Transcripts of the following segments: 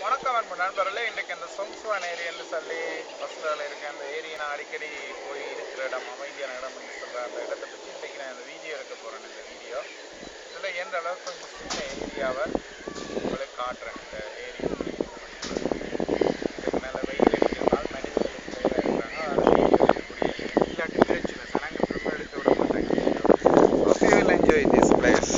வணக்கம் அன்பு நண்பர்களே இன்றைக்கு அந்த சொங்ஸ்வான் ஏரியான்னு சொல்லி பஸ்ஸில் இருக்க அந்த ஏரியா நான் அடிக்கடி போய் இருக்கிற இடம் அமைதியான இடம் என்று சொல்கிற அந்த இடத்தை பற்றி இன்றைக்கி நான் இந்த வீடியோ எடுக்க போகிறேன் இந்த வீடியோ இதில் எந்த அளவுக்கு கொஞ்சம் சின்ன ஏரியாவை உங்களுக்கு காட்டுறேன். இந்த ஏரியா இதுக்கு நல்ல வெயில் அடிக்கிறதால் மனிதர்கள் நிறைய இருக்கிறாங்க அதில் வீடியோ எடுக்கக்கூடிய இல்லாட்டி பிரச்சனை சனங்கள் ரொம்ப எடுக்க விட மாட்டாங்க okay will enjoy this place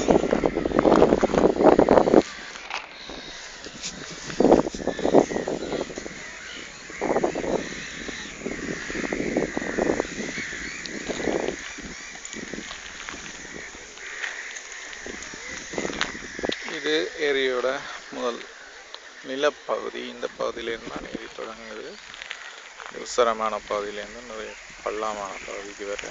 இது ஏரியோட முதல் நிலப்பகுதி. இந்த பகுதியிலேருந்து தான் ஏரி தொடங்குது. உசரமான பகுதியிலேருந்து நிறைய பள்ளமான பகுதிக்கு வர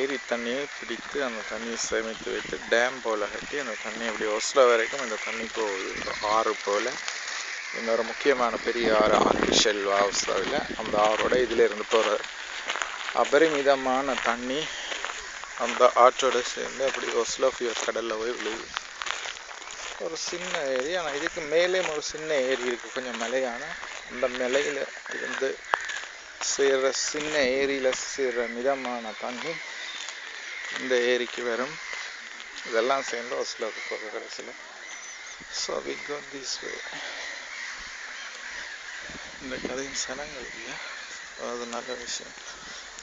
ஏரி தண்ணியை பிடித்து அந்த தண்ணியை சேமித்து வைத்து டேம் போல் கட்டி அந்த தண்ணி அப்படி ஒசுல வரைக்கும் இந்த தண்ணி போகுது. ஆறு போல். இன்னொரு முக்கியமான பெரிய ஆறு ஆர்டிஷியல் வாவுஸ்லாவில் அந்த ஆறோட இதிலிருந்து போகிற அபரிமிதமான தண்ணி அந்த ஆற்றோடு சேர்ந்து அப்படி ஒஸ்லோஃபியோ கடலில் போய் விழுது. ஒரு சின்ன ஏரி ஆனால் இதுக்கு மேலேயும் ஒரு சின்ன ஏரி இருக்குது கொஞ்சம் மலையான. அந்த மலையில் இருந்து சேர்ற சின்ன ஏரியில் சேர்ற மிதமான தண்ணி இந்த ஏரிக்கு வரும். இதெல்லாம் சேர்ந்து ஒஸ்லோக்கு போகிற கடைசியில் so we got this way இந்த கதையின் சனங்கள் இல்லை. அது நல்ல விஷயம்.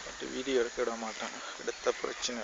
பட் வீடியோ எடுக்க விட மாட்டாங்க. எடுத்த பிரச்சனை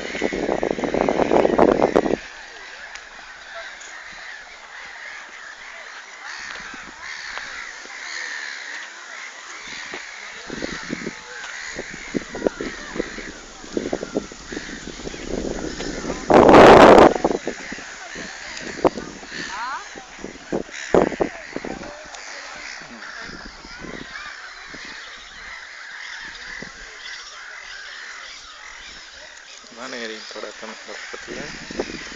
தான் ஏரியின் தொடக்கம். பக்கத்தில்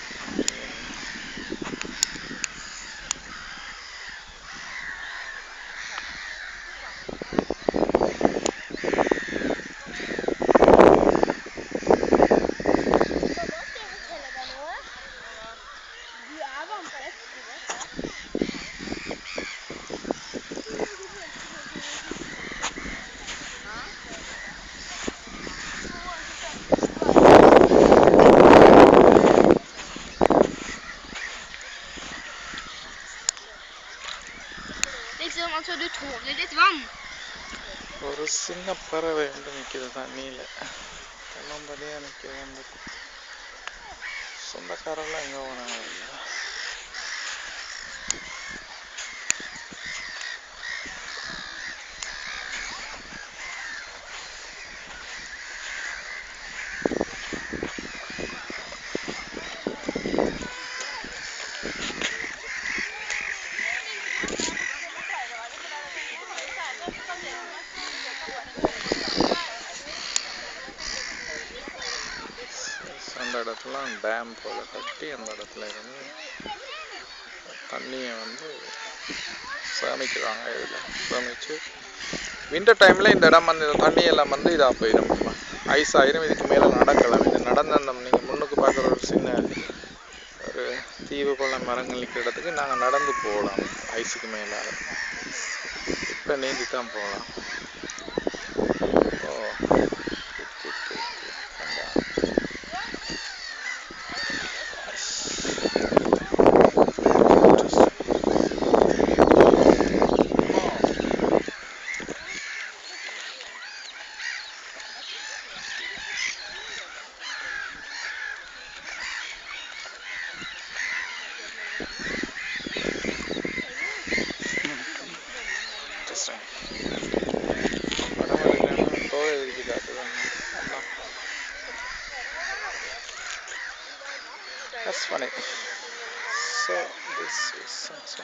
Liksom alltså du tål ditt vann. ஒரு சின்ன பறவை வந்து நிற்கிது தண்ணியில் தென்னம்படியாக நிற்கிது வந்து சொந்தக்காரெல்லாம் எங்கே போனாங்க அந்த இடத்துல டேம் போல் கட்டி அந்த இடத்துல இருந்து தண்ணியை வந்து சேமிக்கிறாங்க இதில். சேமித்து வின்டர் டைமில் இந்த இடம் வந்து தண்ணியெல்லாம் வந்து இதாக போயிடும். ஐஸ் ஆயிரும். இதுக்கு மேலே நடக்கலாம். இது நடந்த அந்த நீங்கள் முன்னுக்கு பார்க்குற ஒரு சின்ன ஒரு தீவு போல மரங்கள் நிற்கிற இடத்துக்கு நாங்கள் நடந்து போகலாம். ஐஸுக்கு மேலே. இப்போ நீந்தி தான் போகலாம். ஓ. eso, this is so, so.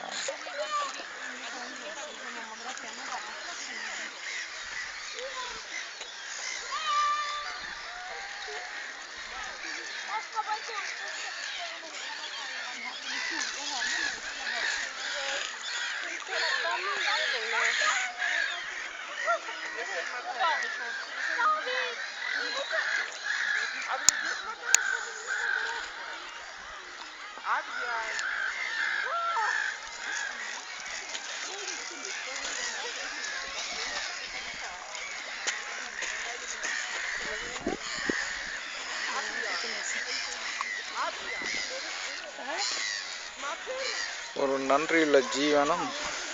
ஒரு நன்றியுள்ள ஜீவனம்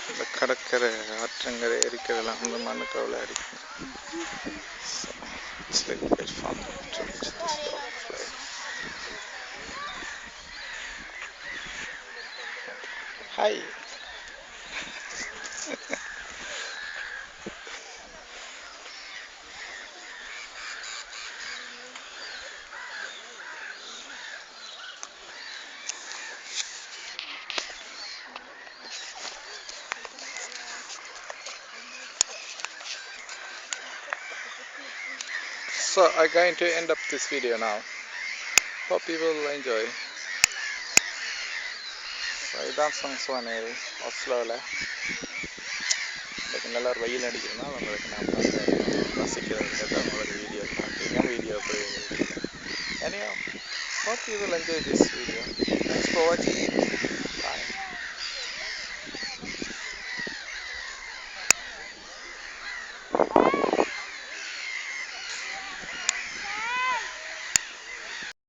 இந்த கடற்கரை ஆற்றங்கரை ஏரிக்கரைலாம் வந்து மண்ணுக்கு அவ்வளோ அடிக்கும் Hi. So I'm going to end up this video now. Hope you will enjoy. இதுதான் இதுதான் நேரு ஒஸ்லோவில் அதுக்கு நல்லா ஒரு வெயில் அடிக்கிறதுனால உங்களுக்கு நான் ரசிக்கிறதுக்கு வீடியோ காட்டுறேன் வீடியோ போய். நிறையா hope you will enjoy this video thanks for வாட்சிங்